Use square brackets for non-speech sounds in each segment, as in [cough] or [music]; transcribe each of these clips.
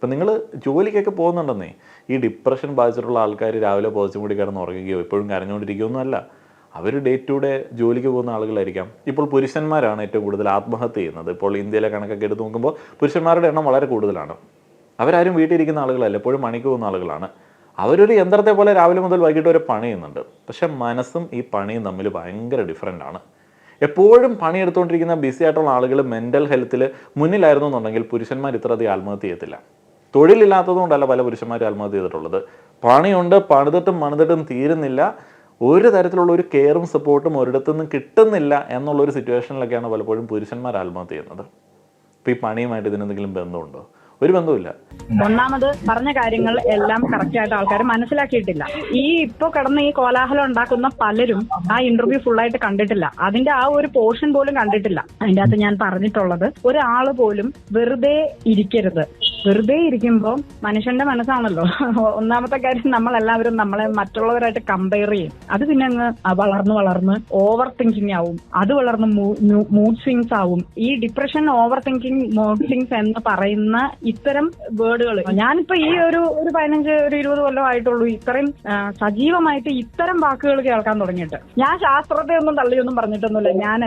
ഇപ്പം നിങ്ങൾ ജോലിക്കൊക്കെ പോകുന്നുണ്ടെന്നേ ഈ ഡിപ്രഷൻ ബാധിച്ചിട്ടുള്ള ആൾക്കാർ രാവിലെ പോസിറ്റീവ് കൂടി കിടന്ന് ഉറങ്ങുകയോ എപ്പോഴും കരഞ്ഞുകൊണ്ടിരിക്കുകയൊന്നുമല്ല. അവർ ഡേ ടു ഡേ ജോലിക്ക് പോകുന്ന ആളുകളായിരിക്കാം. ഇപ്പോൾ പുരുഷന്മാരാണ് ഏറ്റവും കൂടുതൽ ആത്മഹത്യ ചെയ്യുന്നത്. ഇപ്പോൾ ഇന്ത്യയിലെ കണക്കൊക്കെ എടുത്ത് നോക്കുമ്പോൾ പുരുഷന്മാരുടെ എണ്ണം വളരെ കൂടുതലാണ്. അവരാരും വീട്ടിലിരിക്കുന്ന ആളുകളല്ല എപ്പോഴും പണിക്ക് പോകുന്ന ആളുകളാണ്. അവരൊരു യന്ത്രത്തെ പോലെ രാവിലെ മുതൽ വൈകിട്ട് വരെ പണിയുന്നുണ്ട്. പക്ഷെ മനസ്സും ഈ പണിയും തമ്മിൽ ഭയങ്കര ഡിഫറന്റ് ആണ്. എപ്പോഴും പണിയെടുത്തുകൊണ്ടിരിക്കുന്ന ബിസി ആയിട്ടുള്ള ആളുകൾ മെന്റൽ ഹെൽത്തിൽ മുന്നിലായിരുന്നു എന്നുണ്ടെങ്കിൽ പുരുഷന്മാർ ഇത്രയധികം ആത്മഹത്യ ചെയ്യത്തില്ല. തൊഴിലില്ലാത്തതുകൊണ്ടല്ല പല പുരുഷന്മാരും ആത്മഹത്യ ചെയ്തിട്ടുള്ളത്. പണിയുണ്ട് പണിതിട്ടും പണിതിട്ടും തീരുന്നില്ല. ഒരു തരത്തിലുള്ള ഒരു കെയറും സപ്പോർട്ടും ഒരിടത്തുനിന്നും കിട്ടുന്നില്ല എന്നുള്ള ഒരു സിറ്റുവേഷനിലൊക്കെയാണ് പലപ്പോഴും പുരുഷന്മാർ ആത്മഹത്യ ചെയ്യുന്നത്. ഇപ്പം ഈ പണിയുമായിട്ട് ഇതിനെന്തെങ്കിലും ബന്ധമുണ്ടോ? ഒരു ബന്ധവുമില്ല. ഒന്നാമത് പറഞ്ഞ കാര്യങ്ങൾ എല്ലാം കറക്റ്റ് ആയിട്ട് ആൾക്കാർ മനസ്സിലാക്കിയിട്ടില്ല. ഈ ഇപ്പൊ കിടന്ന് ഈ കോലാഹലം ഉണ്ടാക്കുന്ന പലരും ആ ഇന്റർവ്യൂ ഫുള്ളായിട്ട് കണ്ടിട്ടില്ല. അതിന്റെ ആ ഒരു പോർഷൻ പോലും കണ്ടിട്ടില്ല. അതിന്റെ അകത്ത് ഞാൻ പറഞ്ഞിട്ടുള്ളത് ഒരാൾ പോലും വെറുതെ ഇരിക്കരുത്. വെറുതെ ഇരിക്കുമ്പോൾ മനുഷ്യന്റെ മനസ്സാണല്ലോ. ഒന്നാമത്തെ കാര്യം നമ്മളെല്ലാവരും നമ്മളെ മറ്റുള്ളവരായിട്ട് കമ്പയർ ചെയ്യും. അത് പിന്നെ അങ്ങ് വളർന്ന് വളർന്ന് ഓവർ തിങ്കിങ് ആവും. അത് വളർന്ന് മൂഡ് സ്വിങ്സ് ആവും. ഈ depression over thinking mood swings എന്ന് പറയുന്ന ഇത്തരം വേർഡുകൾ ഞാനിപ്പോ ഈ ഒരു ഒരു പതിനഞ്ച് ഒരു ഇരുപത് കൊല്ലം ആയിട്ടുള്ളൂ ഇത്രയും സജീവമായിട്ട് ഇത്തരം വാക്കുകൾ കേൾക്കാൻ തുടങ്ങിയിട്ട്. ഞാൻ ശാസ്ത്രത്തെ ഒന്നും തള്ളിയൊന്നും പറഞ്ഞിട്ടൊന്നുമില്ല. ഞാൻ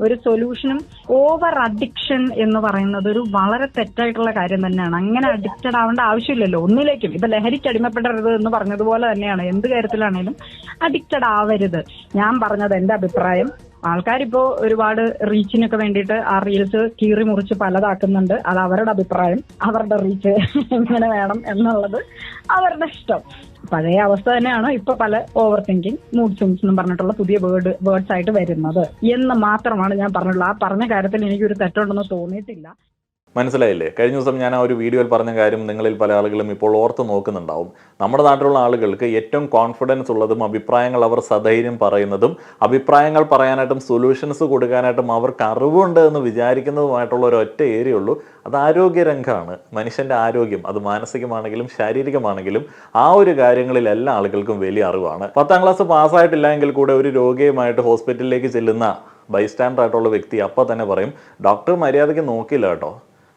ഒരു സൊല്യൂഷനും ഓവർ അഡിക്ഷൻ എന്ന് പറയുന്നത് ഒരു വളരെ തെറ്റായിട്ടുള്ള കാര്യം തന്നെയാണ്. അങ്ങനെ അഡിക്റ്റഡ് ആവേണ്ട ആവശ്യമില്ലല്ലോ. ഒന്നിലേക്കും. ഇപ്പൊ ലഹരിക്ക് അടിമപ്പെടരുത് എന്ന് പറഞ്ഞതുപോലെ തന്നെയാണ്. എന്ത് കാര്യത്തിലാണേലും അഡിക്റ്റഡ് ആവരുത്. ഞാൻ പറഞ്ഞത് എന്റെ അഭിപ്രായം. ആൾക്കാരിപ്പോ ഒരുപാട് റീച്ചിനൊക്കെ വേണ്ടിയിട്ട് ആ റീൽസ് കീറി മുറിച്ച് പലതാക്കുന്നുണ്ട്. അത് അവരുടെ അഭിപ്രായം. അവരുടെ റീച്ച് എങ്ങനെ വേണം എന്നുള്ളത് അവരുടെ ഇഷ്ടം. പഴയ അവസ്ഥ തന്നെയാണ് ഇപ്പൊ പല ഓവർ തിങ്കിങ് മൂഡ് സ്വിങ്സ് എന്നും പറഞ്ഞിട്ടുള്ള പുതിയ വേർഡ് വേർഡ്സ് ആയിട്ട് വരുന്നത്. എന്ന് മാത്രമാണ് ഞാൻ പറഞ്ഞുള്ളൂ. ആ പറഞ്ഞ കാര്യത്തിൽ എനിക്കൊരു തെറ്റുണ്ടെന്ന് തോന്നിയിട്ടില്ല. മനസ്സിലായില്ലേ? കഴിഞ്ഞ ദിവസം ഞാൻ ആ ഒരു വീഡിയോയിൽ പറഞ്ഞ കാര്യം നിങ്ങളിൽ പല ആളുകളും ഇപ്പോൾ ഓർത്ത് നോക്കുന്നുണ്ടാവും. നമ്മുടെ നാട്ടിലുള്ള ആളുകൾക്ക് ഏറ്റവും കോൺഫിഡൻസ് ഉള്ളതും അഭിപ്രായങ്ങൾ അവർ സധൈര്യം പറയുന്നതും അഭിപ്രായങ്ങൾ പറയാനായിട്ടും സൊല്യൂഷൻസ് കൊടുക്കാനായിട്ടും അവർക്ക് അറിവുണ്ട് എന്ന് വിചാരിക്കുന്നതുമായിട്ടുള്ള ഒരു ഒറ്റ ഏരിയ ഉള്ളൂ. അത് ആരോഗ്യരംഗമാണ്. മനുഷ്യന്റെ ആരോഗ്യം അത് മാനസികമാണെങ്കിലും ശാരീരികമാണെങ്കിലും ആ ഒരു കാര്യങ്ങളിൽ എല്ലാ ആളുകൾക്കും വലിയ അറിവാണ്. പത്താം ക്ലാസ് പാസ്സായിട്ടില്ല എങ്കിൽ കൂടെ ഒരു രോഗിയുമായിട്ട് ഹോസ്പിറ്റലിലേക്ക് ചെല്ലുന്ന ബൈസ്റ്റാൻഡർ ആയിട്ടുള്ള വ്യക്തി അപ്പം തന്നെ പറയും ഡോക്ടർ മര്യാദയ്ക്ക് നോക്കിയില്ല കേട്ടോ.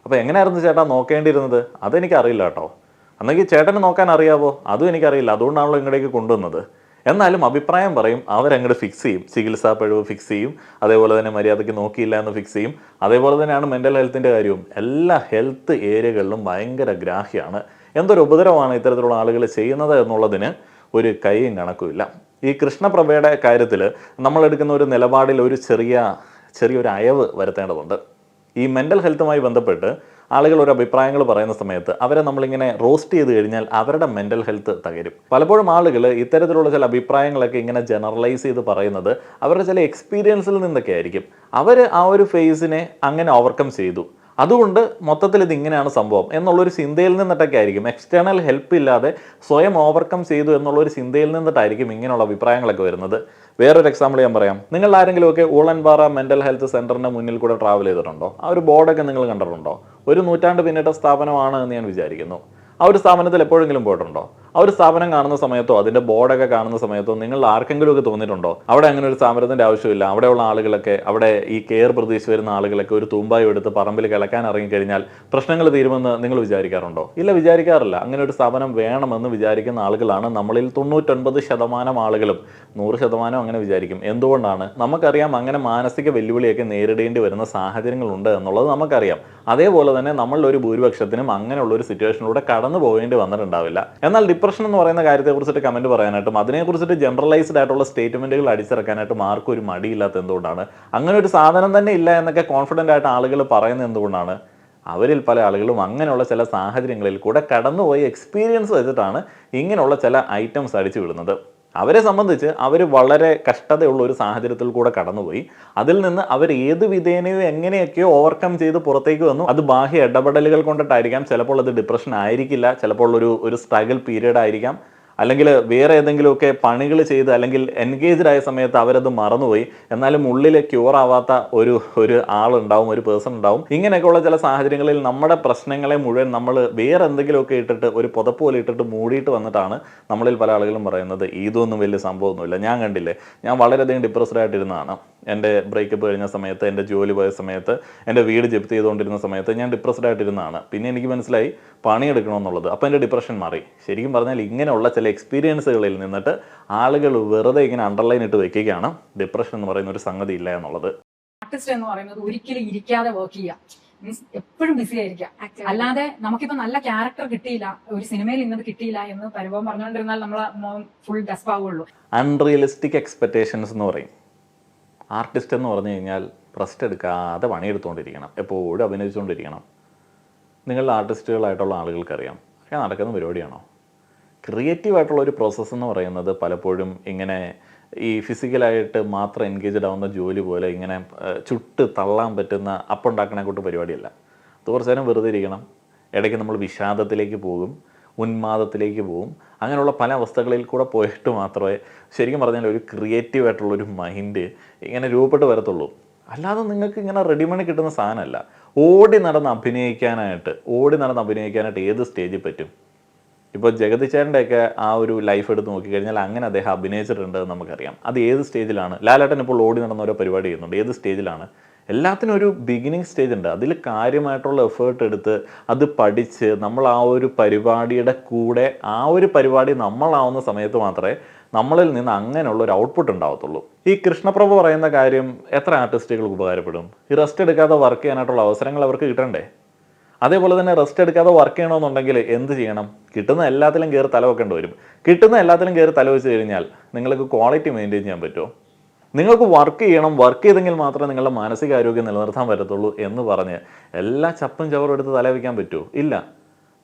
അപ്പോൾ എങ്ങനെയായിരുന്നു ചേട്ടാ നോക്കേണ്ടിയിരുന്നത്? അതെനിക്കറിയില്ല കേട്ടോ. അന്നെങ്കിൽ ചേട്ടന് നോക്കാൻ അറിയാവോ? അതും എനിക്കറിയില്ല. അതുകൊണ്ടാണല്ലോ ഇങ്ങോട്ടേക്ക് കൊണ്ടുവന്നത്. എന്നാലും അഭിപ്രായം പറയും. അവരങ്ങോട്ട് ഫിക്സ് ചെയ്യും. ചികിത്സാ പിഴവ് ഫിക്സ് ചെയ്യും. അതേപോലെ തന്നെ മര്യാദയ്ക്ക് നോക്കിയില്ല എന്ന് ഫിക്സ് ചെയ്യും. അതേപോലെ തന്നെയാണ് മെന്റൽ ഹെൽത്തിന്റെ കാര്യവും. എല്ലാ ഹെൽത്ത് ഏരിയകളിലും ഭയങ്കര ഗ്രാഹ്യമാണ് എന്തൊരു ഉപദ്രവമാണ് ഇത്തരത്തിലുള്ള ആളുകൾ ചെയ്യുന്നത് എന്നുള്ളതിന് ഒരു കൈയും കണക്കുമില്ല. ഈ കൃഷ്ണപ്രഭയുടെ കാര്യത്തിൽ നമ്മളെടുക്കുന്ന ഒരു നിലപാടിൽ ഒരു ചെറിയ ചെറിയൊരു അയവ് വരുത്തേണ്ടതുണ്ട്. ഈ മെന്റൽ ഹെൽത്തുമായി ബന്ധപ്പെട്ട് ആളുകൾ ഒരു അഭിപ്രായങ്ങൾ പറയുന്ന സമയത്ത് അവരെ നമ്മളിങ്ങനെ റോസ്റ്റ് ചെയ്ത് കഴിഞ്ഞാൽ അവരുടെ മെന്റൽ ഹെൽത്ത് തകരും. പലപ്പോഴും ആളുകൾ ഇത്തരത്തിലുള്ള ചില അഭിപ്രായങ്ങളൊക്കെ ഇങ്ങനെ ജനറലൈസ് ചെയ്ത് പറയുന്നത് അവരുടെ ചില എക്സ്പീരിയൻസിൽ നിന്നൊക്കെ ആയിരിക്കും. അവർ ആ ഒരു ഫേസിനെ അങ്ങനെ ഓവർകം ചെയ്തു. അതുകൊണ്ട് മൊത്തത്തിൽ ഇത് ഇങ്ങനെയാണ് സംഭവം എന്നുള്ളൊരു ചിന്തയിൽ നിന്നിട്ടൊക്കെ ആയിരിക്കും. എക്സ്റ്റേണൽ ഹെൽപ്പ് ഇല്ലാതെ സ്വയം ഓവർകം ചെയ്തു എന്നുള്ളൊരു ചിന്തയിൽ നിന്നിട്ടായിരിക്കും ഇങ്ങനെയുള്ള അഭിപ്രായങ്ങളൊക്കെ വരുന്നത്. വേറൊരു എക്സാമ്പിൾ ഞാൻ പറയാം. നിങ്ങൾ ആരെങ്കിലുമൊക്കെ ഊളൻപാറ മെന്റൽ ഹെൽത്ത് സെന്ററിന്റെ മുന്നിൽ കൂടെ ട്രാവൽ ചെയ്തിട്ടുണ്ടോ? ആ ഒരു ബോർഡൊക്കെ നിങ്ങൾ കണ്ടിട്ടുണ്ടോ? ഒരു നൂറ്റാണ്ട് പിന്നിട്ട സ്ഥാപനമാണ് എന്ന് ഞാൻ വിചാരിക്കുന്നു. ആ ഒരു സ്ഥാപനത്തിൽ എപ്പോഴെങ്കിലും പോയിട്ടുണ്ടോ? ആ ഒരു സ്ഥാപനം കാണുന്ന സമയത്തോ അതിന്റെ ബോർഡൊക്കെ കാണുന്ന സമയത്തോ നിങ്ങൾ ആർക്കെങ്കിലും ഒക്കെ തോന്നിയിട്ടുണ്ടോ? അവിടെ അങ്ങനെ ഒരു സ്ഥാപനത്തിന്റെ ആവശ്യമില്ല. അവിടെയുള്ള ആളുകളൊക്കെ അവിടെ ഈ കെയർ പ്രതീക്ഷ വരുന്ന ആളുകളൊക്കെ ഒരു തൂമ്പായി എടുത്ത് പറമ്പിൽ കിളക്കാൻ ഇറങ്ങിക്കഴിഞ്ഞാൽ പ്രശ്നങ്ങൾ തീരുമെന്ന് നിങ്ങൾ വിചാരിക്കാറുണ്ടോ? ഇല്ല വിചാരിക്കാറില്ല. അങ്ങനെ ഒരു സ്ഥാപനം വേണമെന്ന് വിചാരിക്കുന്ന ആളുകളാണ് നമ്മളിൽ തൊണ്ണൂറ്റൊൻപത് ശതമാനം ആളുകളും. നൂറ് ശതമാനം അങ്ങനെ വിചാരിക്കും. എന്തുകൊണ്ടാണ്? നമുക്കറിയാം അങ്ങനെ മാനസിക വെല്ലുവിളിയൊക്കെ നേരിടേണ്ടി വരുന്ന സാഹചര്യങ്ങളുണ്ട് എന്നുള്ളത് നമുക്കറിയാം. അതേപോലെ തന്നെ നമ്മളിൽ ഒരു ഭൂരിപക്ഷത്തിനും അങ്ങനെയുള്ള ഒരു സിറ്റുവേഷനിലൂടെ കടന്നു പോകേണ്ടി വന്നിട്ടുണ്ടാവില്ല. എന്നാൽ ഡിപ്രഷൻ എന്ന് പറയുന്ന കാര്യത്തെക്കുറിച്ചിട്ട് കമന്റ് പറയാനായിട്ടും അതിനെക്കുറിച്ചിട്ട് ജനറലൈസ്ഡ് ആയിട്ടുള്ള സ്റ്റേറ്റ്മെന്റുകൾ അടിച്ചിറക്കാനായിട്ടും ആർക്കും ഒരു മടിയില്ലാത്ത എന്തുകൊണ്ടാണ്? അങ്ങനെ ഒരു സാധനം തന്നെ ഇല്ല എന്നൊക്കെ കോൺഫിഡന്റ് ആയിട്ട് ആളുകൾ പറയുന്നത് എന്തുകൊണ്ടാണ്? അവരിൽ പല ആളുകളും അങ്ങനെയുള്ള ചില സാഹചര്യങ്ങളിൽ കൂടെ കടന്നുപോയി എക്സ്പീരിയൻസ് വെച്ചിട്ടാണ് ഇങ്ങനെയുള്ള ചില ഐറ്റംസ് അടിച്ചു വിടുന്നത് അവരെ സംബന്ധിച്ച് അവർ വളരെ കഷ്ടതയുള്ള ഒരു സാഹചര്യത്തിൽ കൂടെ കടന്നുപോയി. അതിൽ നിന്ന് അവർ ഏത് വിധേനയോ എങ്ങനെയൊക്കെയോ ഓവർകം ചെയ്ത് പുറത്തേക്ക് വന്നു. അത് ബാഹ്യ ഇടപെടലുകൾ കൊണ്ടിട്ടായിരിക്കാം. ചിലപ്പോൾ അത് ഡിപ്രഷൻ ആയിരിക്കില്ല. ചിലപ്പോൾ ഒരു ഒരു സ്ട്രഗിൾ പീരീഡ് ആയിരിക്കാം. അല്ലെങ്കിൽ വേറെ ഏതെങ്കിലുമൊക്കെ പണികൾ ചെയ്ത് അല്ലെങ്കിൽ എൻഗേജ്ഡ് ആയ സമയത്ത് അവരത് മറന്നുപോയി. എന്നാലും ഉള്ളിൽ ക്യൂർ ആവാത്ത ഒരു ഒരു ആളുണ്ടാവും ഒരു പേഴ്സൺ ഉണ്ടാവും. ഇങ്ങനെയൊക്കെയുള്ള ചില സാഹചര്യങ്ങളിൽ നമ്മുടെ പ്രശ്നങ്ങളെ മുഴുവൻ നമ്മൾ വേറെ എന്തെങ്കിലുമൊക്കെ ഇട്ടിട്ട് ഒരു പുതപ്പ് പോലെ ഇട്ടിട്ട് മൂടിയിട്ട് വന്നിട്ടാണ് നമ്മളിൽ പല ആളുകളും പറയുന്നത് ഇതൊന്നും വലിയ സംഭവമൊന്നുമില്ല. ഞാൻ കണ്ടില്ലേ ഞാൻ വളരെയധികം ഡിപ്രസ്ഡ് ആയിട്ടിരുന്നതാണ്. എന്റെ ബ്രേക്കപ്പ് കഴിഞ്ഞ സമയത്ത് എന്റെ ജോലി പോയ സമയത്ത് എന്റെ വീട് ജപ്തി ചെയ്തുകൊണ്ടിരുന്ന സമയത്ത് ഞാൻ ഡിപ്രസ്ഡ് ആയിട്ടിരുന്നതാണ്. പിന്നെ എനിക്ക് മനസ്സിലായി പണിയെടുക്കണമെന്നുള്ളത്. അപ്പോൾ എന്റെ ഡിപ്രഷൻ മാറി. ശരിക്കും പറഞ്ഞാൽ ഇങ്ങനെയുള്ള ചില എക്സ്പീരിയൻസുകളിൽ നിന്നിട്ട് ആളുകൾ വെറുതെ ഇങ്ങനെ അണ്ടർലൈൻ ഇട്ട് വെക്കുകയാണ്. ഡിപ്രഷൻ എന്ന് പറയുന്ന ഒരു സംഗതി ഇല്ല എന്നുള്ളത്. ആർട്ടിസ്റ്റ് എന്ന് പറയുന്നത് ഒരിക്കലും ഇരിക്കാതെ വർക്ക് ചെയ്യുക. മീൻസ് എപ്പോഴും ബിസി ആയിരിക്കാം അല്ലാതെ നമുക്കിപ്പോ നല്ല ക്യാരക്ടർ കിട്ടിയില്ല ഒരു സിനിമയിൽ ഇന്നത് കിട്ടിയില്ല എന്ന് പരിഭവം പറഞ്ഞുകൊണ്ടിരുന്നാൽ നമ്മൾ ഫുൾ ഡെസ്പാവുള്ളൂ അൺറിയലിസ്റ്റിക് എക്സ്പെക്ടേഷൻസ് എന്ന് പറയും. ആർട്ടിസ്റ്റ് എന്ന് പറഞ്ഞു കഴിഞ്ഞാൽ റെസ്റ്റ് എടുക്കാതെ പണിയെടുത്തുകൊണ്ടിരിക്കണം എപ്പോഴും അഭിനയിച്ചുകൊണ്ടിരിക്കണം നിങ്ങളുടെ ആർട്ടിസ്റ്റുകളായിട്ടുള്ള ആളുകൾക്കറിയാം. ഒക്കെ നടക്കുന്ന പരിപാടിയാണോ? ക്രിയേറ്റീവ് ആയിട്ടുള്ള ഒരു പ്രോസസ്സ് എന്ന് പറയുന്നത് പലപ്പോഴും ഇങ്ങനെ ഈ ഫിസിക്കലായിട്ട് മാത്രം എൻഗേജ്ഡ് ആവുന്ന ജോലി പോലെ ഇങ്ങനെ ചുട്ട് തള്ളാൻ പറ്റുന്ന അപ്പുണ്ടാക്കണേ കൂട്ട് പരിപാടിയല്ല. നേരം വെറുതെ ഇരിക്കണം. ഇടയ്ക്ക് നമ്മൾ വിഷാദത്തിലേക്ക് പോകും ഉന്മാദത്തിലേക്ക് പോകും. അങ്ങനെയുള്ള പല അവസ്ഥകളിൽ കൂടെ പോയിട്ട് മാത്രമേ ശരിക്കും പറഞ്ഞാൽ ഒരു ക്രിയേറ്റീവ് ആയിട്ടുള്ള ഒരു മൈൻഡ് ഇങ്ങനെ രൂപപ്പെട്ട് വരത്തുള്ളൂ. അല്ലാതെ നിങ്ങൾക്ക് ഇങ്ങനെ റെഡിമണി കിട്ടുന്ന സാധനമല്ല. ഓടി നടന്ന് അഭിനയിക്കാനായിട്ട് ഓടി നടന്ന് അഭിനയിക്കാനായിട്ട് ഏത് സ്റ്റേജിൽ പറ്റും? ഇപ്പോൾ ജഗതിച്ചേട്ടന്റെയൊക്കെ ആ ഒരു ലൈഫ് എടുത്ത് നോക്കിക്കഴിഞ്ഞാൽ അങ്ങനെ അദ്ദേഹം അഭിനയിച്ചിട്ടുണ്ട് നമുക്കറിയാം. അത് ഏത് സ്റ്റേജിലാണ് ലാലേട്ടൻ ഇപ്പോൾ ഓടി നടന്ന ഓരോ പരിപാടി ചെയ്യുന്നുണ്ട്. ഏത് സ്റ്റേജിലാണ് എല്ലാത്തിനും ഒരു ബിഗിനിങ് സ്റ്റേജ് ഉണ്ട്. അതിൽ കാര്യമായിട്ടുള്ള എഫേർട്ട് എടുത്ത് അത് പഠിച്ച് നമ്മൾ ആ ഒരു പരിപാടിയുടെ കൂടെ ആ ഒരു പരിപാടി നമ്മളാവുന്ന സമയത്ത് മാത്രമേ നമ്മളിൽ നിന്ന് അങ്ങനെയുള്ള ഒരു ഔട്ട്പുട്ട് ഉണ്ടാവത്തുള്ളൂ. ഈ കൃഷ്ണപ്രഭു പറയുന്ന കാര്യം എത്ര ആർട്ടിസ്റ്റുകൾക്ക് ഉപകാരപ്പെടും? ഈ റെസ്റ്റ് എടുക്കാതെ വർക്ക് ചെയ്യാനായിട്ടുള്ള അവസരങ്ങൾ അവർക്ക് കിട്ടണ്ടേ? അതേപോലെ തന്നെ റെസ്റ്റ് എടുക്കാതെ വർക്ക് ചെയ്യണമെന്നുണ്ടെങ്കിൽ എന്ത് ചെയ്യണം? കിട്ടുന്ന എല്ലാത്തിലും കയറി തല വെക്കേണ്ടി വരും. കിട്ടുന്ന എല്ലാത്തിലും കയറി തല വെച്ച് കഴിഞ്ഞാൽ നിങ്ങൾക്ക് ക്വാളിറ്റി മെയിന്റെയിൻ ചെയ്യാൻ പറ്റുമോ? നിങ്ങൾക്ക് വർക്ക് ചെയ്യണം വർക്ക് ചെയ്തെങ്കിൽ മാത്രമേ നിങ്ങളുടെ മാനസികാരോഗ്യം നിലനിർത്താൻ പറ്റത്തുള്ളൂ എന്ന് പറഞ്ഞ് എല്ലാ ചപ്പും ചവറും എടുത്ത് തല വയ്ക്കാൻ പറ്റുമോ? ഇല്ല.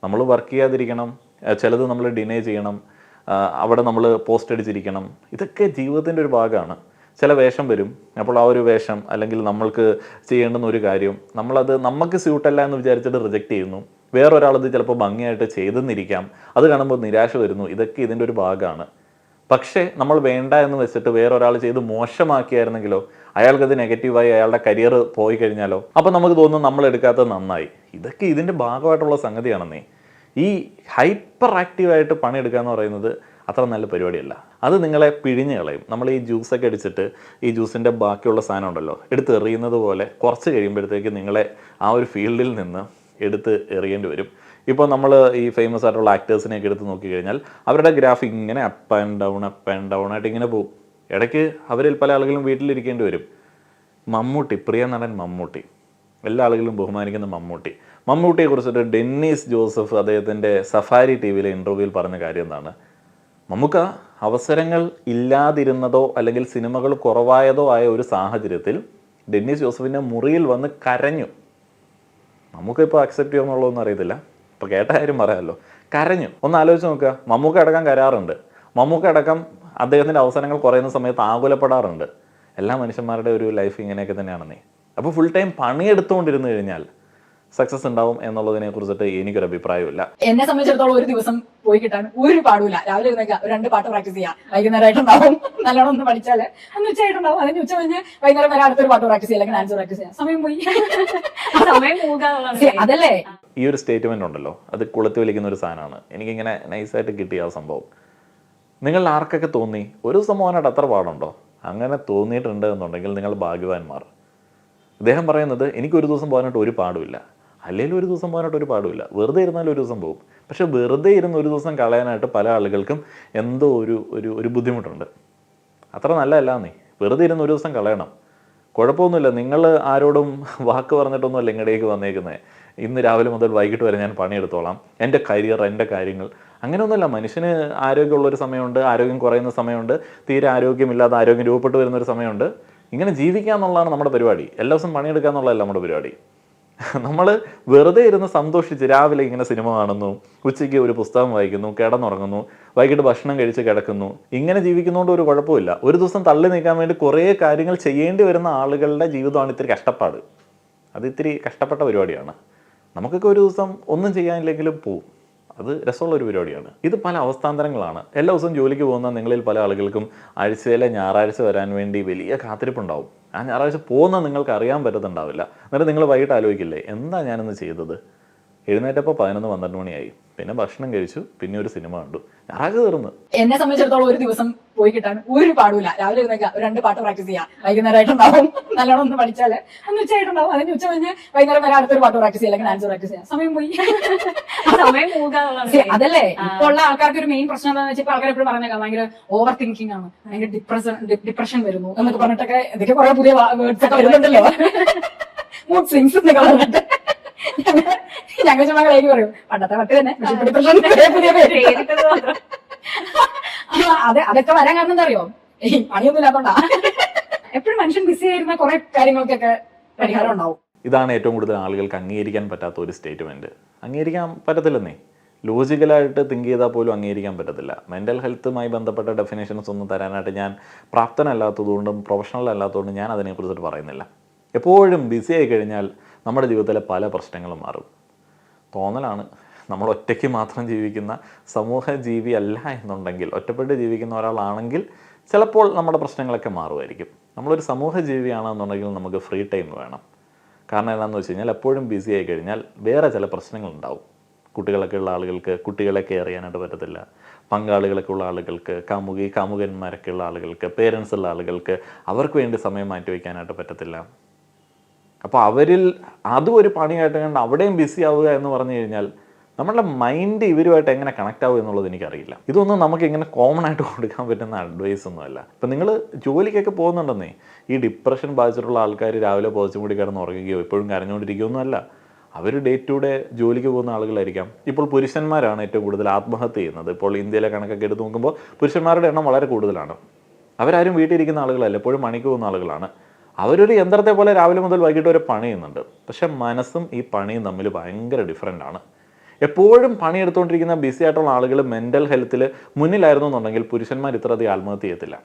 നമ്മൾ വർക്ക് ചെയ്യാതിരിക്കണം. ചിലത് നമ്മൾ ഡിനേ ചെയ്യണം. അവിടെ നമ്മൾ പോസ്റ്റ് അടിച്ചിരിക്കണം. ഇതൊക്കെ ജീവിതത്തിന്റെ ഒരു ഭാഗമാണ്. ചില വേഷം വരും. അപ്പോൾ ആ ഒരു വേഷം അല്ലെങ്കിൽ നമ്മൾക്ക് ചെയ്യേണ്ടുന്ന ഒരു കാര്യം നമ്മളത് നമുക്ക് സ്യൂട്ടല്ല എന്ന് വിചാരിച്ചിട്ട് റിജക്റ്റ് ചെയ്യുന്നു. വേറൊരാളത് ചിലപ്പോൾ ഭംഗിയായിട്ട് ചെയ്തെന്നിരിക്കാം. അത് കാണുമ്പോൾ നിരാശ വരുന്നു. ഇതൊക്കെ ഇതിന്റെ ഒരു ഭാഗമാണ്. പക്ഷേ നമ്മൾ വേണ്ട എന്ന് വെച്ചിട്ട് വേറൊരാൾ ചെയ്ത് മോശമാക്കിയായിരുന്നെങ്കിലോ അയാൾക്കത് നെഗറ്റീവായി അയാളുടെ കരിയർ പോയി കഴിഞ്ഞാലോ അപ്പം നമുക്ക് തോന്നും നമ്മൾ എടുക്കാത്തത് നന്നായി. ഇതൊക്കെ ഇതിന്റെ ഭാഗമായിട്ടുള്ള സംഗതിയാണെന്നേ. ഈ ഹൈപ്പർ ആക്റ്റീവായിട്ട് പണിയെടുക്കുക എന്ന് പറയുന്നത് അത്ര നല്ല പരിപാടിയല്ല. അത് നിങ്ങളെ പിഴിഞ്ഞ് കളയും. നമ്മൾ ഈ ജ്യൂസൊക്കെ അടിച്ചിട്ട് ഈ ജ്യൂസിന്റെ ബാക്കിയുള്ള സാധനം ഉണ്ടല്ലോ എടുത്ത് എറിയുന്നത് പോലെ കുറച്ച് കഴിയുമ്പോഴത്തേക്ക് നിങ്ങളെ ആ ഒരു ഫീൽഡിൽ നിന്ന് എടുത്ത് എറിയേണ്ടി വരും. ഇപ്പോൾ നമ്മൾ ഈ ഫേമസ് ആയിട്ടുള്ള ആക്ടേഴ്സിനെയൊക്കെ എടുത്ത് നോക്കിക്കഴിഞ്ഞാൽ അവരുടെ ഗ്രാഫ് ഇങ്ങനെ up and down up and down ആയിട്ട് ഇങ്ങനെ പോകും ഇടയ്ക്ക് അവരിൽ പല ആളുകളും വീട്ടിലിരിക്കേണ്ടി വരും. മമ്മൂട്ടി പ്രിയ നടൻ മമ്മൂട്ടി. എല്ലാ ആളുകളും ബഹുമാനിക്കുന്ന മമ്മൂട്ടി. മമ്മൂട്ടിയെ കുറിച്ചിട്ട് ഡെന്നീസ് ജോസഫ് അദ്ദേഹത്തിന്റെ സഫാരി ടി വിയിലെ ഇന്റർവ്യൂവിൽ പറഞ്ഞ കാര്യം എന്താണ്? മമ്മൂക്ക അവസരങ്ങൾ ഇല്ലാതിരുന്നതോ അല്ലെങ്കിൽ സിനിമകൾ കുറവായതോ ആയ ഒരു സാഹചര്യത്തിൽ ഡെന്നിസ് ജോസഫിന്റെ മുറിയിൽ വന്ന് കരഞ്ഞു. നമുക്കിപ്പോൾ അക്സെപ്റ്റ് ചെയ്യുമെന്നുള്ളതൊന്നും അറിയത്തില്ല. ഇപ്പോൾ കേട്ട കാര്യം പറയാമല്ലോ. കരഞ്ഞു. ഒന്ന് ആലോചിച്ച് നോക്കുക. മമ്മൂക്ക അടക്കം കരാറുണ്ട്. മമ്മൂക്ക അടക്കം അദ്ദേഹത്തിന്റെ അവസരങ്ങൾ കുറയുന്ന സമയത്ത് ആകുലപ്പെടാറുണ്ട്. എല്ലാ മനുഷ്യന്മാരുടെ ഒരു ലൈഫ് ഇങ്ങനെയൊക്കെ തന്നെയാണെന്നേ. അപ്പോൾ ഫുൾ ടൈം പണിയെടുത്തുകൊണ്ടിരുന്നു കഴിഞ്ഞാൽ സക്സസ് ഉണ്ടാവും എന്നുള്ളതിനെ കുറിച്ചിട്ട് എനിക്കൊരു അഭിപ്രായമില്ല എന്നെ സംബന്ധിച്ചിടത്തോളം ഒരു ദിവസം പോയി കിട്ടാൻ ഒരു പാടില്ല രാവിലെ ഇരുന്നേക്കാം ഒരു രണ്ട് പാട്ട് പ്രാക്ടീസ് ചെയ്യാം. വൈകുന്നേരമായിട്ടുണ്ടാവും നല്ലോണം ഒന്ന് പഠിച്ചാൽ. അന്ന് ഉച്ചയായിട്ടുണ്ടാവും. അതിന് ഉച്ച കഴിഞ്ഞ് വൈകുന്നേരം വരെ അടുത്തൊരു പാട്ട് പ്രാക്ടീസ് ചെയ്യാം. അല്ലെങ്കിൽ ഡാൻസ് പ്രാക്ടീസ് ചെയ്യാം. സമയം പോയി. സമയം അതല്ലേ? ഈ ഒരു സ്റ്റേറ്റ്മെന്റ് ഉണ്ടല്ലോ. അത് കുളത്തി വലിക്കുന്ന ഒരു സാധനമാണ്. എനിക്കിങ്ങനെ നൈസായിട്ട് കിട്ടിയ ആ സംഭവം. നിങ്ങൾ ആർക്കൊക്കെ തോന്നി? ഒരു ദിവസം അത്ര പാടുണ്ടോ? അങ്ങനെ തോന്നിയിട്ടുണ്ട് എന്നുണ്ടെങ്കിൽ നിങ്ങൾ ഭാഗ്യവാന്മാർ. അദ്ദേഹം പറയുന്നത് എനിക്കൊരു ദിവസം പോകാനായിട്ട് ഒരു പാടുമില്ല. അല്ലെങ്കിൽ ഒരു ദിവസം പോകാനായിട്ട് ഒരു പാടുമില്ല. വെറുതെ ഇരുന്നാലും ഒരു ദിവസം പോകും. പക്ഷെ വെറുതെ ഇരുന്ന് ഒരു ദിവസം കളയാനായിട്ട് പല ആളുകൾക്കും എന്തോ ഒരു ഒരു ഒരു ബുദ്ധിമുട്ടുണ്ട്. അത്ര നല്ലതല്ലാന്നേ വെറുതെ ഇരുന്ന് ഒരു ദിവസം കളയണം. കുഴപ്പമൊന്നുമില്ല. നിങ്ങൾ ആരോടും വാക്ക് പറഞ്ഞിട്ടൊന്നുമല്ല ഇങ്ങടേക്ക് വന്നേക്കുന്നത് ഇന്ന് രാവിലെ മുതൽ വൈകിട്ട് വരെ ഞാൻ പണിയെടുത്തോളാം. എന്റെ കരിയർ എന്റെ കാര്യങ്ങൾ. അങ്ങനെയൊന്നുമല്ല. മനുഷ്യന് ആരോഗ്യമുള്ളൊരു സമയമുണ്ട് ആരോഗ്യം കുറയുന്ന സമയമുണ്ട് തീരെ ആരോഗ്യമില്ലാതെ ആരോഗ്യം രൂപപ്പെട്ടു വരുന്നൊരു സമയമുണ്ട്. ഇങ്ങനെ ജീവിക്കുക എന്നുള്ളതാണ് നമ്മുടെ പരിപാടി. എല്ലാ ദിവസവും പണിയെടുക്കുക എന്നുള്ളതല്ല നമ്മുടെ പരിപാടി. നമ്മൾ വെറുതെ ഇരുന്ന് സന്തോഷിച്ച് രാവിലെ ഇങ്ങനെ സിനിമ കാണുന്നു ഉച്ചയ്ക്ക് ഒരു പുസ്തകം വായിക്കുന്നു കിടന്നുറങ്ങുന്നു വൈകിട്ട് ഭക്ഷണം കഴിച്ച് കിടക്കുന്നു ഇങ്ങനെ ജീവിക്കുന്നതുകൊണ്ട് ഒരു കുഴപ്പമില്ല. ഒരു ദിവസം തള്ളി നീക്കാൻ വേണ്ടി കുറേ കാര്യങ്ങൾ ചെയ്യേണ്ടി വരുന്ന ആളുകളുടെ ജീവിതമാണ് ഇത്തിരി കഷ്ടപ്പാട്. അത് ഇത്തിരി കഷ്ടപ്പെട്ട പരിപാടിയാണ്. നമുക്കൊക്കെ ഒരു ദിവസം ഒന്നും ചെയ്യാനില്ലെങ്കിലും പോവും. അത് രസമുള്ള ഒരു പരിപാടിയാണ്. ഇത് പല അവസ്ഥാന്തരങ്ങളാണ്. എല്ലാ ദിവസവും ജോലിക്ക് പോകുന്ന നിങ്ങളിൽ പല ആളുകൾക്കും ആഴ്ചയിലെ ഞായറാഴ്ച വരാൻ വേണ്ടി വലിയ കാത്തിരിപ്പുണ്ടാവും. ആ ഞായറാഴ്ച പോകുന്ന നിങ്ങൾക്ക് അറിയാൻ പറ്റത്തുണ്ടാവില്ല. എന്നിട്ട് നിങ്ങൾ വൈകിട്ട് ആലോചിക്കില്ലേ എന്താ ഞാനിന്ന് ചെയ്തത്? എഴുന്നേറ്റപ്പോൾ പതിനൊന്ന് പന്ത്രണ്ട് മണിയായി. പിന്നെ ഭക്ഷണം കഴിച്ചു പിന്നെ ഒരു സിനിമ കണ്ടു. ഞാറാകെ തീർന്നു. എന്നെ സംബന്ധിച്ചിടത്തോളം ഒരു ദിവസം പോയി കിട്ടാൻ ഒരു പാടൂല രാവിലെ ഇരുന്നേക്കാം രണ്ട് പാട്ട് പ്രാക്ടീസ് ചെയ്യാം. വൈകുന്നേരമായിട്ടുണ്ടാവും നല്ലോണം ഒന്ന് പഠിച്ചാൽ. അന്ന് ഉച്ചയായിട്ടുണ്ടാവും അതിന് ഉച്ച കഴിഞ്ഞ് വൈകുന്നേരം വരെ അടുത്തൊരു പാട്ട് പ്രാക്ടീസ് ചെയ്യാം. അല്ലെങ്കിൽ ഡാൻസ് പ്രാക്ടീസ് ചെയ്യാം. സമയം പോയി. സമയം [laughs] അതല്ലേ. ഇപ്പൊ ഉള്ള ആൾക്കാർക്ക് ഒരു മെയിൻ പ്രശ്നം എന്താണെന്ന് വെച്ചാൽ ആൾക്കാർ എപ്പോഴും പറഞ്ഞേക്കാം ഭയങ്കര ഓവർ തിങ്കിങ് ആണ്. ഭയങ്കര ഡിപ്രഷൻ ഡിപ്രഷൻ വരുന്നു എന്നൊക്കെ പറഞ്ഞിട്ടൊക്കെ ഇതൊക്കെ കുറെ പുതിയ വേർഡ്സ് ഒക്കെ വരുന്നുണ്ടല്ലോ. [laughs] മൂഡ് സ്വിങ്സ് എന്നൊക്കെ പറഞ്ഞിട്ട്. ഞങ്ങൾ ചുമ്മാ കളേക്ക് പറയും. പണ്ടത്തെ പട്ടി തന്നെ. പക്ഷെ പുതിയ പേര്. അതെ അതൊക്കെ വരാൻ കാരണം എന്താ അറിയോ ഈ പണിയൊന്നും ഇല്ലാത്തോണ്ടാ. എപ്പോഴും മനുഷ്യൻ ബിസി ആയിരുന്ന കുറെ കാര്യങ്ങൾക്കൊക്കെ പരിഹാരം ഉണ്ടാവും. ഇതാണ് ഏറ്റവും കൂടുതൽ ആളുകൾക്ക് അംഗീകരിക്കാൻ പറ്റാത്ത ഒരു സ്റ്റേറ്റ്മെന്റ് അംഗീകരിക്കാൻ പറ്റത്തില്ലെന്നേ. ലോജിക്കലായിട്ട് തിങ്ക് ചെയ്താൽ പോലും അംഗീകരിക്കാൻ പറ്റത്തില്ല. മെന്റൽ ഹെൽത്തുമായി ബന്ധപ്പെട്ട ഡെഫിനേഷൻസ് ഒന്നും തരാനായിട്ട് ഞാൻ പ്രാപ്തനല്ലാത്തതുകൊണ്ടും പ്രൊഫഷണൽ അല്ലാത്തതുകൊണ്ടും ഞാൻ അതിനെക്കുറിച്ചിട്ട് പറയുന്നില്ല. എപ്പോഴും ബിസി ആയി കഴിഞ്ഞാൽ നമ്മുടെ ജീവിതത്തിലെ പല പ്രശ്നങ്ങളും മാറും. തോന്നലാണ്. നമ്മൾ ഒറ്റയ്ക്ക് മാത്രം ജീവിക്കുന്ന സമൂഹ ജീവി അല്ല എന്നുണ്ടെങ്കിൽ ഒറ്റപ്പെട്ട് ജീവിക്കുന്ന ഒരാളാണെങ്കിൽ ചിലപ്പോൾ നമ്മുടെ പ്രശ്നങ്ങളൊക്കെ മാറുമായിരിക്കും. നമ്മളൊരു സമൂഹ ജീവിയാണെന്നുണ്ടെങ്കിൽ നമുക്ക് ഫ്രീ ടൈം വേണം. കാരണം എന്താണെന്ന് വെച്ച് കഴിഞ്ഞാൽ എപ്പോഴും ബിസി ആയി കഴിഞ്ഞാൽ വേറെ ചില പ്രശ്നങ്ങളുണ്ടാവും. കുട്ടികളൊക്കെ ഉള്ള ആളുകൾക്ക് കുട്ടികളെ കെയർ ചെയ്യാനായിട്ട് പറ്റത്തില്ല. പങ്കാളികളൊക്കെ ഉള്ള ആളുകൾക്ക് കാമുകി കാമുകന്മാരൊക്കെ ഉള്ള ആളുകൾക്ക് പേരൻസ് ഉള്ള ആളുകൾക്ക് അവർക്ക് വേണ്ടി സമയം മാറ്റി വയ്ക്കാനായിട്ട് പറ്റത്തില്ല. അപ്പോൾ അവരിൽ അതും ഒരു പണിയായിട്ട് കണ്ട് അവിടെയും ബിസി ആവുക എന്ന് പറഞ്ഞു കഴിഞ്ഞാൽ നമ്മളുടെ മൈൻഡ് ഇവരുമായിട്ട് എങ്ങനെ കണക്ട് ആവും എന്നുള്ളത് എനിക്കറിയില്ല. ഇതൊന്നും നമുക്ക് ഇങ്ങനെ കോമൺ ആയിട്ട് കൊടുക്കാൻ പറ്റുന്ന അഡ്വൈസ് ഒന്നുമല്ല. ഇപ്പം നിങ്ങൾ ജോലിക്കൊക്കെ പോകുന്നുണ്ടെന്നേ ഈ ഡിപ്രഷൻ ബാധിച്ചിട്ടുള്ള ആൾക്കാർ രാവിലെ പോസിറ്റീവ് കൂടി കിടന്ന് ഉറങ്ങുകയോ എപ്പോഴും കരഞ്ഞുകൊണ്ടിരിക്കുകയൊന്നുമല്ല. അവർ ഡേ ടു ഡേ ജോലിക്ക് പോകുന്ന ആളുകളായിരിക്കാം. ഇപ്പോൾ പുരുഷന്മാരാണ് ഏറ്റവും കൂടുതൽ ആത്മഹത്യ ചെയ്യുന്നത്. ഇപ്പോൾ ഇന്ത്യയിലെ കണക്കൊക്കെ എടുത്ത് നോക്കുമ്പോൾ പുരുഷന്മാരുടെ എണ്ണം വളരെ കൂടുതലാണ്. അവരാരും വീട്ടിലിരിക്കുന്ന ആളുകളല്ല എപ്പോഴും മണിക്ക് പോകുന്ന ആളുകളാണ്. അവരൊരു യന്ത്രത്തെ പോലെ രാവിലെ മുതൽ വൈകിട്ട് വരെ പണി ചെയ്യുന്നുണ്ട്. പക്ഷെ മനസ്സും ഈ പണിയും തമ്മിൽ ഭയങ്കര ഡിഫറെന്റ് ആണ്. എപ്പോഴും പണിയെടുത്തുകൊണ്ടിരിക്കുന്ന ബിസി ആയിട്ടുള്ള ആളുകൾ മെന്റൽ ഹെൽത്തിൽ മുന്നിലായിരുന്നു എന്നുണ്ടെങ്കിൽ പുരുഷന്മാർ ഇത്രയധികം ആത്മഹത്യ ചെയ്യത്തില്ല.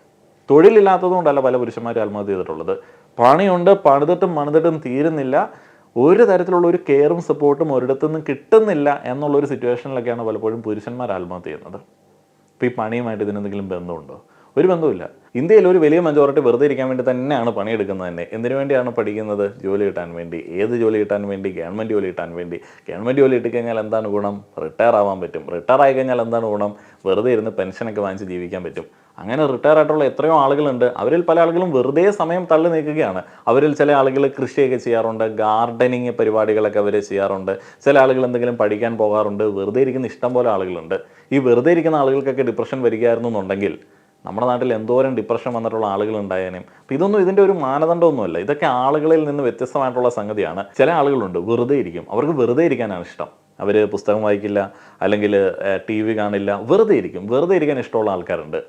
തൊഴിലില്ലാത്തതുകൊണ്ടല്ല പല പുരുഷന്മാരും ആത്മഹത്യ ചെയ്തിട്ടുള്ളത്. പണിയുണ്ട് പണിതിട്ടും പണിതിട്ടും തീരുന്നില്ല. ഒരു തരത്തിലുള്ള ഒരു കെയറും സപ്പോർട്ടും ഒരിടത്തു നിന്നും കിട്ടുന്നില്ല എന്നുള്ളൊരു സിറ്റുവേഷനിലൊക്കെയാണ് പലപ്പോഴും പുരുഷന്മാർ ആത്മഹത്യ ചെയ്യുന്നത്. ഇപ്പോൾ ഈ പണിയുമായിട്ട് ഇതിനെന്തെങ്കിലും ബന്ധമുണ്ടോ? ഒരു ബന്ധവുമില്ല. ഇന്ത്യയിൽ ഒരു വലിയ മെജോറിറ്റി വെറുതെ ഇരിക്കാൻ വേണ്ടി തന്നെയാണ് പണിയെടുക്കുന്നത് തന്നെ. എന്തിനു വേണ്ടിയാണ് പഠിക്കുന്നത്? ജോലി കിട്ടാൻ വേണ്ടി. ഏത് ജോലി കിട്ടാൻ വേണ്ടി? ഗവൺമെന്റ് ജോലി കിട്ടാൻ വേണ്ടി. ഗവൺമെന്റ് ജോലി കിട്ടിക്കഴിഞ്ഞാൽ എന്താണ് ഗുണം? റിട്ടയർ ആവാൻ പറ്റും. റിട്ടയർ ആയി കഴിഞ്ഞാൽ എന്താണ് ഗുണം? വെറുതെ ഇരുന്ന് പെൻഷനൊക്കെ വാങ്ങിച്ച് ജീവിക്കാൻ പറ്റും. അങ്ങനെ റിട്ടയർ ആയിട്ടുള്ള എത്രയോ ആളുകളുണ്ട്. അവരിൽ പല ആളുകളും വെറുതെ സമയം തള്ളി നീക്കുകയാണ്. അവരിൽ ചില ആളുകൾ കൃഷിയൊക്കെ ചെയ്യാറുണ്ട്. ഗാർഡനിങ് പരിപാടികളൊക്കെ അവർ ചെയ്യാറുണ്ട്. ചില ആളുകൾ എന്തെങ്കിലും പഠിക്കാൻ പോകാറുണ്ട്. വെറുതെ ഇരിക്കുന്ന ഇഷ്ടം പോലെ ആളുകളുണ്ട്. ഈ വെറുതെ ഇരിക്കുന്ന ആളുകൾക്കൊക്കെ ഡിപ്രഷൻ വരികയായിരുന്നു എന്നുണ്ടെങ്കിൽ നമ്മുടെ നാട്ടിൽ എന്തോരം ഡിപ്രഷൻ വന്നിട്ടുള്ള ആളുകൾ ഉണ്ടായേനും. അപ്പം ഇതൊന്നും ഇതിന്റെ ഒരു മാനദണ്ഡമൊന്നുമല്ല. ഇതൊക്കെ ആളുകളിൽ നിന്ന് വ്യത്യസ്തമായിട്ടുള്ള സംഗതിയാണ്. ചില ആളുകളുണ്ട് വെറുതെ ഇരിക്കും. അവർക്ക് വെറുതെ ഇരിക്കാനാണ് ഇഷ്ടം. അവർ പുസ്തകം വായിക്കില്ല അല്ലെങ്കിൽ ടി വി കാണില്ല വെറുതെ ഇരിക്കും. വെറുതെ ഇരിക്കാൻ ഇഷ്ടമുള്ള ആൾക്കാരുണ്ട്.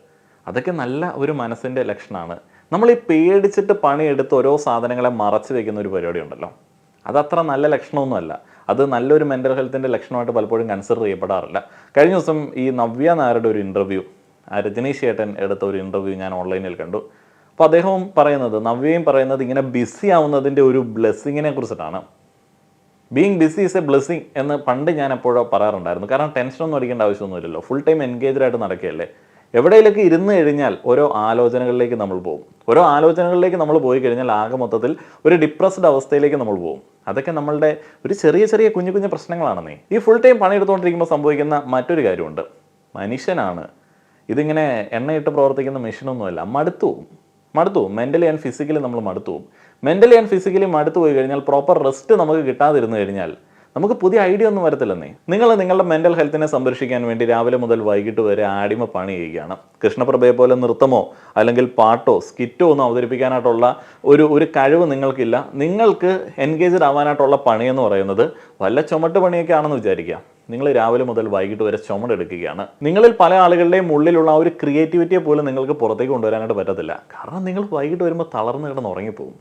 അതൊക്കെ നല്ല ഒരു മനസ്സിന്റെ ലക്ഷണമാണ് നമ്മൾ ഈ പേടിച്ചിട്ട് പണിയെടുത്ത് ഓരോ സാധനങ്ങളെ മറച്ചു വെക്കുന്ന ഒരു പരിപാടി ഉണ്ടല്ലോ. അതത്ര നല്ല ലക്ഷണമൊന്നുമല്ല. അത് നല്ലൊരു മെന്റൽ ഹെൽത്തിന്റെ ലക്ഷണമായിട്ട് പലപ്പോഴും കൺസിഡർ ചെയ്യപ്പെടാറില്ല. കഴിഞ്ഞ ദിവസം ഈ നവ്യ നായരുടെ ഒരു ഇന്റർവ്യൂ രജനീഷ് ചേട്ടൻ എടുത്ത ഒരു ഇന്റർവ്യൂ ഞാൻ ഓൺലൈനിൽ കണ്ടു. അപ്പോൾ അദ്ദേഹം പറയുന്നത് നവ്യയും പറയുന്നത് ഇങ്ങനെ ബിസി ആവുന്നതിന്റെ ഒരു ബ്ലെസ്സിങ്ങിനെ കുറിച്ചിട്ടാണ്. Being busy is a blessing എന്ന് പണ്ട് ഞാൻ എപ്പോഴോ പറയാറുണ്ടായിരുന്നു. കാരണം ടെൻഷനൊന്നും അടിക്കേണ്ട ആവശ്യമൊന്നുമില്ലല്ലോ ഫുൾ ടൈം എൻഗേജ്ഡ് ആയിട്ട് നടക്കുകയല്ലേ? എവിടെയിലൊക്കെ ഇരുന്ന് കഴിഞ്ഞാൽ ഓരോ ആലോചനകളിലേക്ക് നമ്മൾ പോകും. ഓരോ ആലോചനകളിലേക്ക് നമ്മൾ പോയി കഴിഞ്ഞാൽ ആകെ മൊത്തത്തിൽ ഒരു ഡിപ്രസ്ഡ് അവസ്ഥയിലേക്ക് നമ്മൾ പോകും. അതൊക്കെ നമ്മളുടെ ഒരു ചെറിയ ചെറിയ കുഞ്ഞു കുഞ്ഞു പ്രശ്നങ്ങളാണെന്നേ ഈ ഫുൾ ടൈം പണിയെടുത്തുകൊണ്ടിരിക്കുമ്പോൾ സംഭവിക്കുന്ന മറ്റൊരു കാര്യമുണ്ട്. മനുഷ്യനാണ് ഇതിങ്ങനെ എണ്ണയിട്ട് പ്രവർത്തിക്കുന്ന മെഷീനൊന്നുമല്ല. മടുത്തു പോകും മടുത്തു പോകും മെന്റലി ആൻഡ് ഫിസിക്കലി നമ്മൾ മടുത്തു പോകും മെന്റലി ആൻഡ് ഫിസിക്കലി മടുത്തു പോയി കഴിഞ്ഞാൽ പ്രോപ്പർ റെസ്റ്റ് നമുക്ക് കിട്ടാതിരുന്നു കഴിഞ്ഞാൽ നമുക്ക് പുതിയ ഐഡിയ ഒന്നും വരത്തില്ലെന്നേ. നിങ്ങൾ നിങ്ങളുടെ മെന്റൽ ഹെൽത്തിനെ സംരക്ഷിക്കാൻ വേണ്ടി രാവിലെ മുതൽ വൈകിട്ട് വരെ ആടിമ പണി ചെയ്യുകയാണ്. കൃഷ്ണപ്രഭയെ പോലെ നൃത്തമോ അല്ലെങ്കിൽ പാട്ടോ സ്കിറ്റോ ഒന്നും അവതരിപ്പിക്കാനായിട്ടുള്ള ഒരു ഒരു കഴിവ് നിങ്ങൾക്കില്ല. നിങ്ങൾക്ക് എൻഗേജ്ഡ് ആവാനായിട്ടുള്ള പണിയെന്ന് പറയുന്നത് വല്ല ചുമട്ട് പണിയൊക്കെ ആണെന്ന് വിചാരിക്കുക. നിങ്ങൾ രാവിലെ മുതൽ വൈകിട്ട് വരെ ചുമടെടുക്കുകയാണ്. നിങ്ങളിൽ പല ആളുകളുടെയും ഉള്ളിലുള്ള ആ ഒരു ക്രിയേറ്റിവിറ്റിയെ പോലും നിങ്ങൾക്ക് പുറത്തേക്ക് കൊണ്ടുവരാനായിട്ട് പറ്റത്തില്ല. കാരണം നിങ്ങൾ വൈകിട്ട് വരുമ്പോൾ തളർന്ന് കിടന്ന് ഉറങ്ങിപ്പോകും.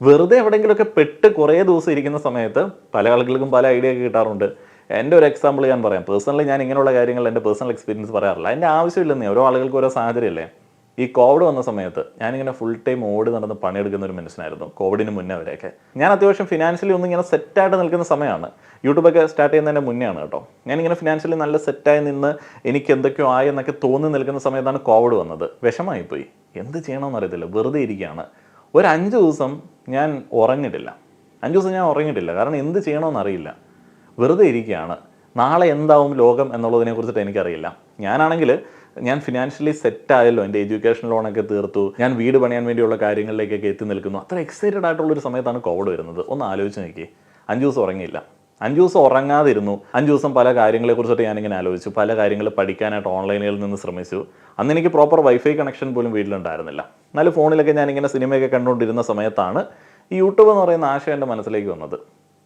വെറുതെ എവിടെയെങ്കിലുമൊക്കെ പെട്ട് കുറേ ദിവസം ഇരിക്കുന്ന സമയത്ത് പല ആളുകൾക്കും പല ഐഡിയ ഒക്കെ കിട്ടാറുണ്ട്. എന്റെ ഒരു എക്സാമ്പിൾ ഞാൻ പറയാം. പേഴ്സണലി ഞാൻ ഇങ്ങനെയുള്ള കാര്യങ്ങൾ എന്റെ പേഴ്സണൽ എക്സ്പീരിയൻസ് പറയാറില്ല. എന്റെ ആവശ്യമില്ലെന്നേ. ഓരോ ആളുകൾക്ക് ഓരോ സാഹചര്യമല്ലേ? ഈ കോവിഡ് വന്ന സമയത്ത് ഞാനിങ്ങനെ ഫുൾ ടൈം ഓടി നടന്ന് പണിയെടുക്കുന്ന ഒരു മനുഷ്യനായിരുന്നു. കോവിഡിന് മുന്നേ വരെയൊക്കെ ഞാൻ അത്യാവശ്യം ഫിനാൻഷ്യലി ഒന്നും ഇങ്ങനെ സെറ്റായിട്ട് നിൽക്കുന്ന സമയമാണ് യൂട്യൂബൊക്കെ സ്റ്റാർട്ട് ചെയ്യുന്നതിന്റെ മുന്നെയാണ് കേട്ടോ. ഞാനിങ്ങനെ ഫിനാൻഷ്യലി നല്ല സെറ്റായി നിന്ന് എനിക്ക് എന്തൊക്കെയോ ആയി എന്നൊക്കെ തോന്നി നിൽക്കുന്ന സമയത്താണ് കോവിഡ് വന്നത്. വിഷമായിപ്പോയി. എന്ത് ചെയ്യണമെന്ന് അറിയത്തില്ല. വെറുതെ ഇരിക്കുകയാണ്. ഒരു അഞ്ച് ദിവസം ഞാൻ ഉറങ്ങിയിട്ടില്ല. അഞ്ച് ദിവസം ഞാൻ ഉറങ്ങിയിട്ടില്ല. കാരണം എന്ത് ചെയ്യണമെന്ന് അറിയില്ല. വെറുതെ ഇരിക്കുകയാണ്. നാളെ എന്താവും ലോകം എന്നുള്ളതിനെ കുറിച്ചിട്ട് എനിക്കറിയില്ല. ഞാനാണെങ്കിൽ ഞാൻ ഫിനാൻഷ്യലി സെറ്റ് ആയല്ലോ. എന്റെ എഡ്യൂക്കേഷൻ ലോണൊക്കെ തീർത്തു. ഞാൻ വീട് പണിയാൻ വേണ്ടിയുള്ള കാര്യങ്ങളിലേക്കൊക്കെ എത്തി നിൽക്കുന്നു. അത്ര എക്സൈറ്റഡ് ആയിട്ടുള്ളൊരു സമയത്താണ് കോവിഡ് വരുന്നത്. ഒന്ന് ആലോചിച്ച് നോക്കി. അഞ്ച് ദിവസം ഉറങ്ങിയില്ല. അഞ്ച് ദിവസം ഉറങ്ങാതിരുന്നു. അഞ്ച് ദിവസം പല കാര്യങ്ങളെക്കുറിച്ചിട്ട് ഞാനിങ്ങനെ ആലോചിച്ചു. പല കാര്യങ്ങൾ പഠിക്കാനായിട്ട് ഓൺലൈനിൽ നിന്ന് ശ്രമിച്ചു. അന്ന് എനിക്ക് പ്രോപ്പർ വൈഫൈ കണക്ഷൻ പോലും വീട്ടിലുണ്ടായിരുന്നില്ല. എന്നാലും ഫോണിലൊക്കെ ഞാനിങ്ങനെ സിനിമയൊക്കെ കണ്ടുകൊണ്ടിരുന്ന സമയത്താണ് ഈ യൂട്യൂബ് എന്ന് പറയുന്ന ആശയം എന്റെ മനസ്സിലേക്ക് വന്നത്.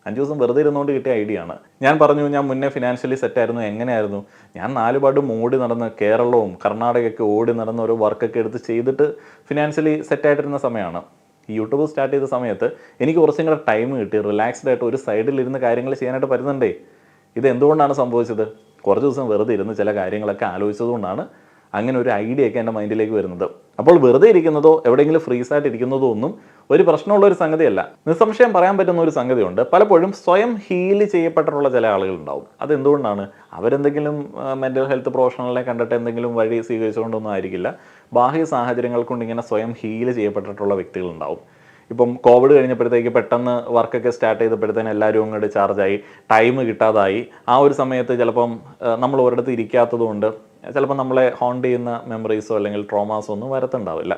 അഞ്ച് ദിവസം വെറുതെ ഇരുന്നുകൊണ്ട് കിട്ടിയ ഐഡിയ ആണ്. ഞാൻ പറഞ്ഞു ഞാൻ മുന്നേ ഫിനാൻഷ്യലി സെറ്റായിരുന്നു എങ്ങനെയായിരുന്നു? ഞാൻ നാലുപാടും ഓടി നടന്ന് കേരളവും കർണാടകയൊക്കെ ഓടി നടന്ന് ഓരോ വർക്കൊക്കെ എടുത്ത് ചെയ്തിട്ട് ഫിനാൻഷ്യലി സെറ്റായിട്ടിരുന്ന സമയമാണ്. ഈ യൂട്യൂബ് സ്റ്റാർട്ട് ചെയ്ത സമയത്ത് എനിക്ക് കുറച്ചും കൂടെ ടൈം കിട്ടി. റിലാക്സ്ഡ് ആയിട്ട് ഒരു സൈഡിൽ ഇരുന്ന് കാര്യങ്ങൾ ചെയ്യാനായിട്ട് പറ്റുന്നുണ്ടേ. ഇത് എന്തുകൊണ്ടാണ് സംഭവിച്ചത്? കുറച്ച് ദിവസം വെറുതെ ഇരുന്ന് ചില കാര്യങ്ങളൊക്കെ ആലോചിച്ചതുകൊണ്ടാണ് അങ്ങനെ ഒരു ഐഡിയ ഒക്കെ എന്റെ മൈൻഡിലേക്ക് വരുന്നത്. അപ്പോൾ വെറുതെ ഇരിക്കുന്നതോ എവിടെയെങ്കിലും ഫ്രീസ് ആയിട്ട് ഇരിക്കുന്നതോ ഒന്നും ഒരു പ്രശ്നമുള്ള ഒരു സംഗതിയല്ല. നിസ്സംശയം പറയാൻ പറ്റുന്ന ഒരു സംഗതിയുണ്ട്. പലപ്പോഴും സ്വയം ഹീൽ ചെയ്യപ്പെട്ടിട്ടുള്ള ചില ആളുകളുണ്ടാവും. അതെന്തുകൊണ്ടാണ്? അവരെന്തെങ്കിലും മെന്റൽ ഹെൽത്ത് പ്രൊഫഷണലിനെ കണ്ടിട്ട് എന്തെങ്കിലും വഴി സ്വീകരിച്ചുകൊണ്ടൊന്നും ആയിരിക്കില്ല. ബാഹ്യ സാഹചര്യങ്ങൾ കൊണ്ട് ഇങ്ങനെ സ്വയം ഹീൽ ചെയ്യപ്പെട്ടിട്ടുള്ള വ്യക്തികളുണ്ടാവും. ഇപ്പം കോവിഡ് കഴിഞ്ഞപ്പോഴത്തേക്ക് പെട്ടെന്ന് വർക്കൊക്കെ സ്റ്റാർട്ട് ചെയ്തപ്പോഴത്തേന് എല്ലാവരും അങ്ങോട്ട് ചാർജായി ടൈം കിട്ടാതായി. ആ ഒരു സമയത്ത് ചിലപ്പം നമ്മൾ ഒരിടത്ത് ഇരിക്കാത്തത് കൊണ്ട് ചിലപ്പോൾ നമ്മളെ ഹോണ്ട് ചെയ്യുന്ന മെമ്മറീസോ അല്ലെങ്കിൽ ട്രോമാസോ ഒന്നും വരത്തുണ്ടാവില്ല.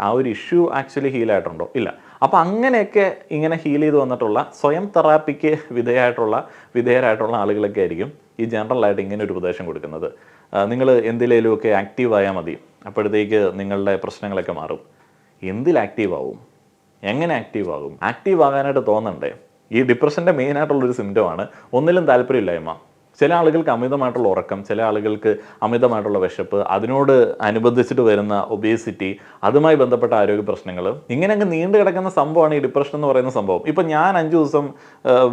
ആ ഒരു ഇഷ്യൂ ആക്ച്വലി ഹീലായിട്ടുണ്ടോ ഇല്ല. അപ്പോൾ അങ്ങനെയൊക്കെ ഇങ്ങനെ ഹീൽ ചെയ്ത് വന്നിട്ടുള്ള സ്വയം തെറാപ്പിക്ക് വിധേയമായിട്ടുള്ള വിധേയരായിട്ടുള്ള ആളുകളൊക്കെ ആയിരിക്കും ഈ ജനറലായിട്ട് ഇങ്ങനെ ഒരു ഉപദേശം കൊടുക്കുന്നത്. നിങ്ങൾ എന്തിലേലുമൊക്കെ ആക്റ്റീവ് ആയാൽ മതി. അപ്പോഴത്തേക്ക് നിങ്ങളുടെ പ്രശ്നങ്ങളൊക്കെ മാറും. എന്തിൽ ആക്റ്റീവ് ആവും? എങ്ങനെ ആക്റ്റീവ് ആകും? ആക്റ്റീവ് ആകാനായിട്ട് തോന്നണ്ടേ? ഈ ഡിപ്രഷന്റെ മെയിനായിട്ടുള്ളൊരു സിംറ്റമാണ് ഒന്നിലും താല്പര്യമില്ലായ്മ. ചില ആളുകൾക്ക് അമിതമായിട്ടുള്ള ഉറക്കം ചില ആളുകൾക്ക് അമിതമായിട്ടുള്ള വിശപ്പ് അതിനോട് അനുബന്ധിച്ചിട്ട് വരുന്ന ഒബേസിറ്റി അതുമായി ബന്ധപ്പെട്ട ആരോഗ്യ പ്രശ്നങ്ങൾ ഇങ്ങനെ അങ്ങ് നീണ്ടു കിടക്കുന്ന സംഭവമാണ് ഈ ഡിപ്രഷൻ എന്ന് പറയുന്ന സംഭവം. ഇപ്പം ഞാൻ അഞ്ച് ദിവസം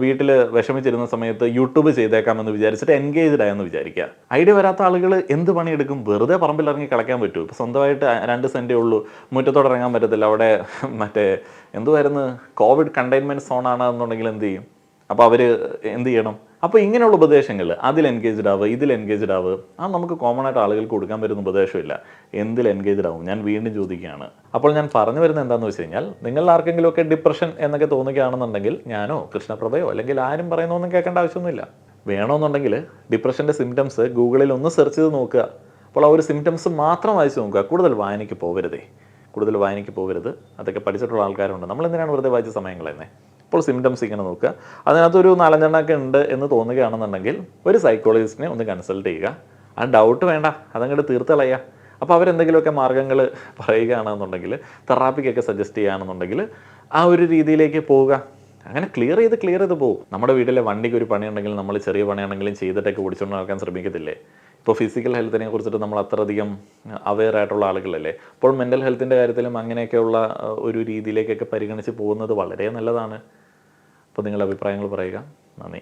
വീട്ടിൽ വിഷമിച്ചിരുന്ന സമയത്ത് യൂട്യൂബ് ചെയ്തേക്കാമെന്ന് വിചാരിച്ചിട്ട് എൻഗേജ്ഡ് ആയെന്ന് വിചാരിക്കുക. ഐഡിയ വരാത്ത ആളുകൾ എന്ത് പണിയെടുക്കും? വെറുതെ പറമ്പിൽ ഇറങ്ങി കളയ്ക്കാൻ പറ്റൂ. ഇപ്പം സ്വന്തമായിട്ട് രണ്ട് സെന്റേ ഉള്ളൂ. മുറ്റത്തോടെ ഇറങ്ങാൻ പറ്റത്തില്ല. അവിടെ മറ്റേ എന്തുമായിരുന്നു കോവിഡ് കണ്ടെയ്ൻമെന്റ് സോണാണ് എന്നുണ്ടെങ്കിൽ എന്ത് ചെയ്യും? അപ്പോൾ അവർ എന്ത് ചെയ്യണം? അപ്പോൾ ഇങ്ങനെയുള്ള ഉപദേശങ്ങൾ അതിൽ എൻഗേജ്ഡ് ആവുക ഇതിൽ എൻഗേജ്ഡ് ആവുക ആ നമുക്ക് കോമൺ ആയിട്ട് ആളുകൾക്ക് കൊടുക്കാൻ പറ്റുന്ന ഉപദേശമില്ല. എന്തിൽ എൻഗേജ്ഡ് ആവും? ഞാൻ വീണ്ടും ചോദിക്കുകയാണ്. അപ്പോൾ ഞാൻ പറഞ്ഞു വരുന്നത് എന്താണെന്ന് വെച്ച് കഴിഞ്ഞാൽ നിങ്ങൾ ആർക്കെങ്കിലുമൊക്കെ ഡിപ്രഷൻ എന്നൊക്കെ തോന്നുകയാണെന്നുണ്ടെങ്കിൽ ഞാനോ കൃഷ്ണപ്രഭയോ അല്ലെങ്കിൽ ആരും പറയുന്നൊന്നും കേൾക്കേണ്ട ആവശ്യമൊന്നുമില്ല. വേണമെന്നുണ്ടെങ്കിൽ ഡിപ്രഷന്റെ സിംറ്റംസ് ഗൂഗിളിൽ ഒന്ന് സെർച്ച് ചെയ്ത് നോക്കുക. അപ്പോൾ ആ ഒരു സിംറ്റംസ് മാത്രം വായിച്ച് നോക്കുക. കൂടുതൽ വായനയ്ക്ക് പോകരുതേ. കൂടുതൽ വായനയ്ക്ക് പോകരുത്. അതൊക്കെ പഠിച്ചിട്ടുള്ള ആൾക്കാരുണ്ട്. നമ്മൾ എന്തിനാണ് വെറുതെ വായിച്ച സമയം കളയുന്നത് അപ്പോൾ സിംറ്റംസ് ഇങ്ങനെ നോക്കുക. അതിനകത്തൊരു നാലഞ്ചെണ്ണമൊക്കെ ഉണ്ട് എന്ന് തോന്നുകയാണെന്നുണ്ടെങ്കിൽ ഒരു സൈക്കോളജിസ്റ്റിനെ ഒന്ന് കൺസൾട്ട് ചെയ്യുക. ആ ഡൗട്ട് വേണ്ട അതങ്ങോട്ട് തീർത്ത് കളയുക അപ്പോൾ അവരെന്തെങ്കിലുമൊക്കെ മാർഗങ്ങൾ പറയുകയാണെന്നുണ്ടെങ്കിൽ തെറാപ്പിക്കൊക്കെ സജസ്റ്റ് ചെയ്യുകയാണെന്നുണ്ടെങ്കിൽ ആ ഒരു രീതിയിലേക്ക് പോവുക. അങ്ങനെ ക്ലിയർ ചെയ്ത് ക്ലിയർ ചെയ്ത് പോകും നമ്മുടെ വീട്ടിലെ വണ്ടിക്ക് ഒരു പണിയുണ്ടെങ്കിൽ നമ്മൾ ചെറിയ പണിയാണെങ്കിലും ചെയ്തിട്ടൊക്കെ ഓടിച്ചുകൊണ്ട് നടക്കാൻ ശ്രമിക്കത്തില്ലേ? ഇപ്പോൾ ഫിസിക്കൽ ഹെൽത്തിനെ കുറിച്ചിട്ട് നമ്മൾ അത്രയധികം അവെയർ ആയിട്ടുള്ള ആളുകളല്ലേ? അപ്പോൾ മെന്റൽ ഹെൽത്തിന്റെ കാര്യത്തിലും അങ്ങനെയൊക്കെയുള്ള ഒരു രീതിയിലേക്കൊക്കെ പരിഗണിച്ച് പോകുന്നത് വളരെ നല്ലതാണ്. അപ്പോൾ നിങ്ങളുടെ അഭിപ്രായങ്ങൾ പറയുക. നന്ദി.